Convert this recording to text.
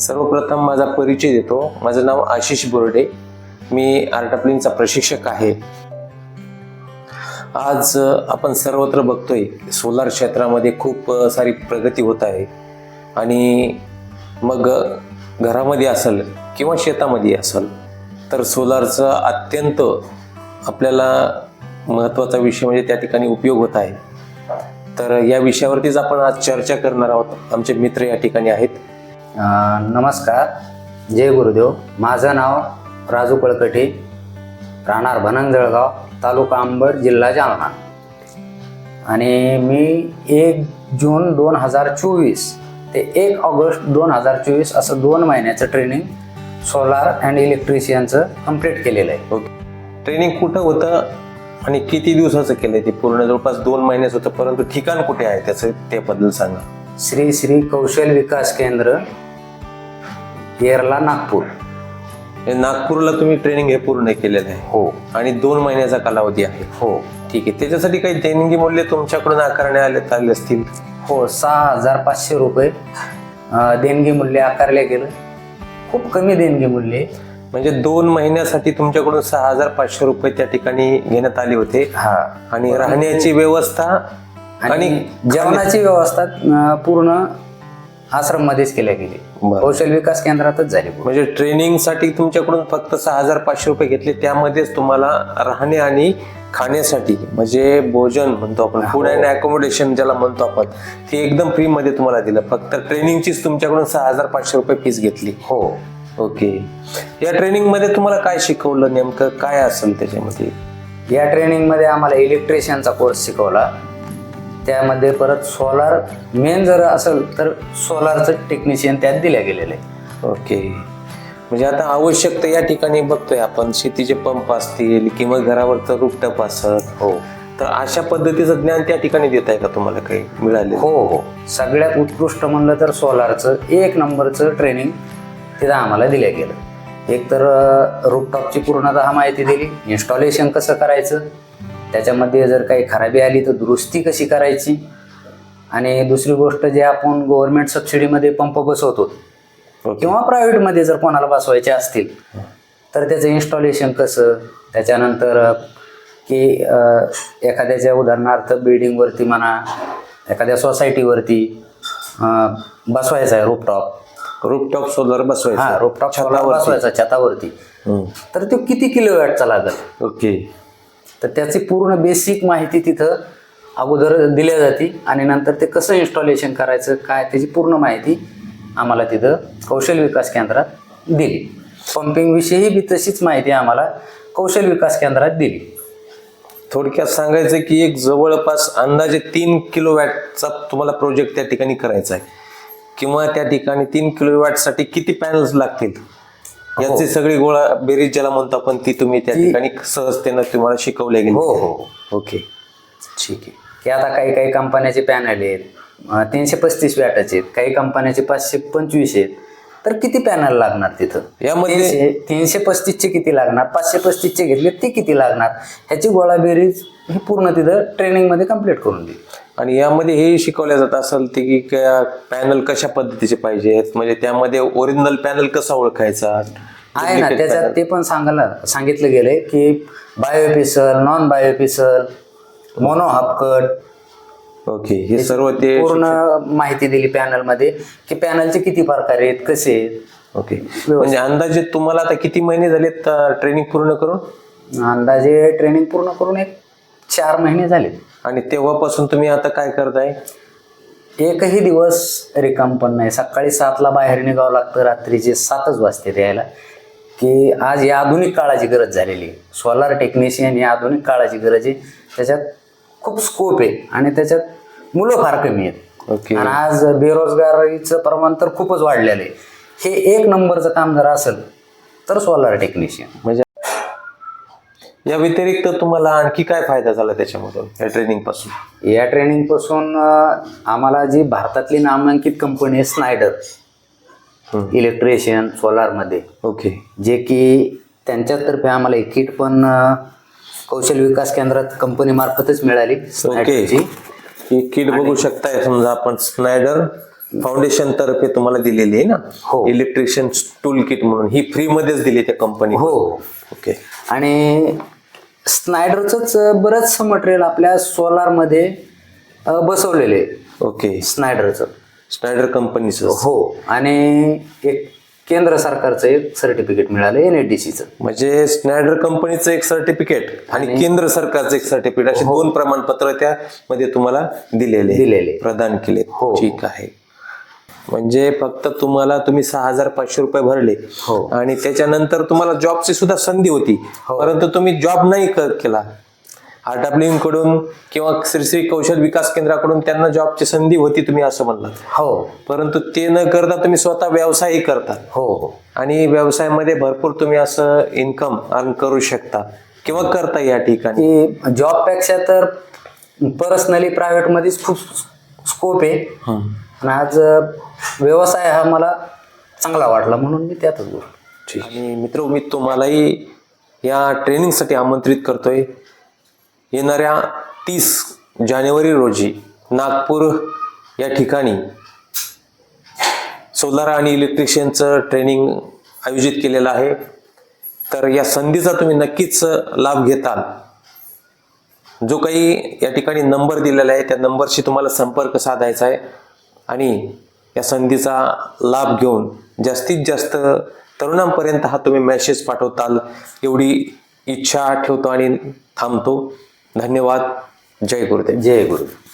सर्वप्रथम माझा परिचय देतो. माझं नाव आशिष बोर्डे. मी आर्टाप्लिनचा प्रशिक्षक आहे. आज आपण सर्वत्र बघतोय सोलार क्षेत्रामध्ये खूप सारी प्रगती होत आहे. आणि मग घरामध्ये असेल किंवा शेतामध्ये असेल तर सोलारचा अत्यंत आपल्याला महत्त्वाचा विषय म्हणजे त्या ठिकाणी उपयोग होत आहे. तर या विषयावरतीच आपण आज चर्चा करणार आहोत. आमचे मित्र या ठिकाणी आहेत. नमस्कार. जय गुरुदेव. माझं नाव राजू कळकटे. राहणार भनन जळगाव तालुका अंबड जिल्हा जालना. आणि मी एक जून दोन हजार चोवीस ते एक ऑगस्ट दोन हजार चोवीस असं दोन महिन्याचं ट्रेनिंग सोलार अँड इलेक्ट्रिशियनचं कंप्लीट केलेलं आहे. ओके ट्रेनिंग कुठं होतं आणि किती दिवसाचं केलं आहे ते पूर्ण? जवळपास दोन महिन्याचं होतं परंतु ठिकाण कुठे आहे त्याचं त्याबद्दल सांगा. श्री श्री कौशल विकास केंद्र येरला नागपूर. हे नागपूरला तुम्ही ट्रेनिंग हे पूर्ण केलेलं आहे. हो. आणि दोन महिन्याचा कालावधी आहे. हो. ठीक आहे. त्याच्यासाठी काही देणगी मूल्य तुमच्याकडून आकारण्यात आले आले असतील? हो सहा हजार पाचशे रुपये देणगी मूल्य आकारले गेलं. खूप कमी देणगी मूल्य आहे. म्हणजे दोन महिन्यासाठी तुमच्याकडून सहा हजार पाचशे रुपये त्या ठिकाणी घेण्यात आले होते. हा. आणि राहण्याची व्यवस्था आणि जेवणाची व्यवस्था पूर्ण आश्रम मध्येच केल्या गेली. बरं. कौशल विकास केंद्रातच झाली म्हणजे ट्रेनिंगसाठी तुमच्याकडून फक्त सहा हजार पाचशे रुपये घेतले त्यामध्येच तुम्हाला राहणे आणि खाण्यासाठी म्हणजे भोजन म्हणतो आपण फूड अँड अकोमोडेशन ज्याला म्हणतो आपण ते एकदम फ्री मध्ये तुम्हाला दिलं. फक्त ट्रेनिंगचीच तुमच्याकडून सहा हजार पाचशे रुपये फीस घेतली. हो. ओके. या ट्रेनिंगमध्ये तुम्हाला काय शिकवलं नेमकं? काय असेल त्याच्यामध्ये? या ट्रेनिंगमध्ये आम्हाला इलेक्ट्रिशियनचा कोर्स शिकवला. त्यामध्ये परत सोलार मेन जर असेल तर सोलारचं टेक्निशियन त्यात दिल्या गेलेलं आहे ओके. म्हणजे आता आवश्यकता या ठिकाणी बघतोय आपण शेतीचे पंप असतील किंवा घरावरचं रूपटप असत हो. तर अशा पद्धतीचं ज्ञान त्या ठिकाणी देत आहे का तुम्हाला काही मिळाले हो हो. सगळ्यात उत्कृष्ट म्हणलं तर सोलारचं एक नंबरचं ट्रेनिंग तिथं आम्हाला दिलं गेलं. एक तर रूपटॉपची पूर्णतः माहिती दिली इन्स्टॉलेशन कसं करायचं त्याच्यामध्ये जर काही खराबी आली तर दुरुस्ती कशी करायची? आणि दुसरी गोष्ट जे आपण गव्हर्नमेंट सबसिडीमध्ये पंप बसवतो किंवा प्रायव्हेटमध्ये जर कोणाला बसवायचे असतील तर त्याचं इन्स्टॉलेशन कसं? त्याच्यानंतर की एखाद्याच्या उदाहरणार्थ बिल्डिंगवरती म्हणा एखाद्या सोसायटीवरती बसवायचा आहे रूपटॉप रूपटॉप सोलर हा बसवायचा रूपटॉप छतावरती. बसवायचा छतावरती. तर तो किती किलो वॅटचा लागेल? ओके. तर त्याची पूर्ण बेसिक माहिती तिथं अगोदर दिल्या जाते आणि नंतर ते कसं इन्स्टॉलेशन करायचं काय त्याची पूर्ण माहिती आम्हाला तिथं कौशल विकास केंद्रात दिली. पंपिंगविषयी बी तशीच माहिती आम्हाला कौशल विकास केंद्रात दिली. थोडक्यात सांगायचं की एक जवळपास अंदाजे तीन किलो वॅटचा तुम्हाला प्रोजेक्ट त्या ठिकाणी करायचा आहे. किंवा त्या ठिकाणी तीन किलो किती पॅनल्स लागतील? याची सगळी गोळा बेरीज ज्याला म्हणतो आपण ती तुम्ही त्या ती- ठिकाणी सहजतेनं तुम्हाला शिकवले गेले हो हो ओके. ठीक आहे. की आता काही काही कंपन्याचे पॅनल आहेत तीनशे पस्तीस वॅटाचे आहेत काही कंपन्याचे पाचशे पंचवीस आहेत. तर किती पॅनल लागणार तिथं? यामध्ये- तीनशे पस्तीसचे किती लागणार? पाचशे पस्तीसचे घेतले ते किती लागणार? ह्याची गोळा बेरीज ही पूर्ण तिथं ट्रेनिंगमध्ये कंप्लीट करून दिली आणि यामध्ये हे शिकवलं जात असेल ते की पॅनल कशा पद्धतीचे पाहिजेत? म्हणजे त्यामध्ये ओरिजिनल पॅनल कसा ओळखायचा? आहे ना त्याच्यात. ते पण सांगायला सांगितलं गेलंय की बायोपिसल नॉन बायोपिसल मोनो हाफकट ओके हे सर्व ते पूर्ण माहिती दिली पॅनलमध्ये की पॅनलचे किती प्रकार आहेत कसे आहेत? ओके म्हणजे अंदाजे तुम्हाला आता किती महिने झालेत ट्रेनिंग पूर्ण करून? अंदाजे ट्रेनिंग पूर्ण करून एक चार महिने झाले आणि तेव्हापासून तुम्ही आता काय करताय? एकही दिवस रिकाम पण नाही. सकाळी सातला बाहेर निघावं लागतं रात्रीचे सातच वाजते यायला. की आज या आधुनिक काळाची गरज झालेली आहे. सोलार टेक्निशियन ही आधुनिक काळाची गरज आहे. त्याच्यात खूप स्कोप आहे. आणि त्याच्यात मुलं फार कमी आहेत. ओके. आणि आज बेरोजगारीचं प्रमाण तर खूपच वाढलेलं आहे. हे एक नंबरचं काम जर असेल तर सोलार टेक्निशियन म्हणजे या व्यतिरिक्त तुम्हाला आणखी काय फायदा झाला त्याच्यामधून या ट्रेनिंगपासून? या ट्रेनिंगपासून अं, आम्हाला जी भारतातली नामांकित कंपनी आहे स्नायडर. Electrician सोलारमध्ये okay. जे की त्यांच्यातर्फे आम्हाला एक किट पण अं, कौशल विकास केंद्रात कंपनीमार्फतच मिळाली स्नायडरची ही किट बघू शकताय. समजा आपण स्नायडर फाउंडेशन तर्फे तुम्हाला दिलेली आहे ना? हो. इलेक्ट्रिशियन टूल किट म्हणून. ही फ्री मध्येच दिली त्या कंपनी हो. ओके आणि स्नायडरचंच बरंचसं मटेरियल आपल्या सोलारमध्ये अ, बसवलेले. ओके स्नायडरचं स्नायडर कंपनीचं हो. आणि एक केंद्र सरकारचं एक सर्टिफिकेट मिळालं एन ए डी सीचं म्हणजे स्नायडर कंपनीचं एक सर्टिफिकेट आणि केंद्र सरकारचं एक सर्टिफिकेट असे दोन प्रमाणपत्र त्यामध्ये तुम्हाला दिलेले दिलेले. प्रदान केले हो. ठीक आहे म्हणजे फक्त तुम्हाला तुम्ही सहा हजार पाचशे रुपये भरले हो. आणि त्याच्यानंतर तुम्हाला जॉबची सुद्धा संधी होती हो. परंतु तुम्ही जॉब नाही केला आरडब्ल्यू कडून किंवा श्री श्री कौशल विकास केंद्राकडून त्यांना जॉबची संधी होती तुम्ही असं म्हणलात. हो. परंतु ते न करता तुम्ही स्वतः व्यवसायही करता हो हो. आणि व्यवसायामध्ये भरपूर तुम्ही असं इन्कम अर्न करू शकता किंवा करता या ठिकाणी. जॉबपेक्षा तर पर्सनली प्रायव्हेटमध्येच खूप स्कोप आहे. आणि आज व्यवसाय हा मला चांगला वाटला म्हणून मी त्यातच बोलतो. आणि मित्र मी तुम्हालाही या ट्रेनिंगसाठी आमंत्रित करतोय. येणाऱ्या तीस जानेवारी रोजी नागपूर या ठिकाणी सोलार आणि इलेक्ट्रिशियनचं ट्रेनिंग आयोजित केलेलं आहे. तर या संधीचा तुम्ही नक्कीच लाभ घेताल जो काही या ठिकाणी नंबर दिलेला आहे त्या नंबरशी तुम्हाला संपर्क साधायचा आहे आणि या संधीचा लाभ घेऊन जास्तीत जास्त तरुणांपर्यंत हा तुम्ही मेसेज पाठवताल एवढी इच्छा ठेवतो आणि थांबतो. धन्यवाद. जय गुरुदेव. जय गुरुदेव.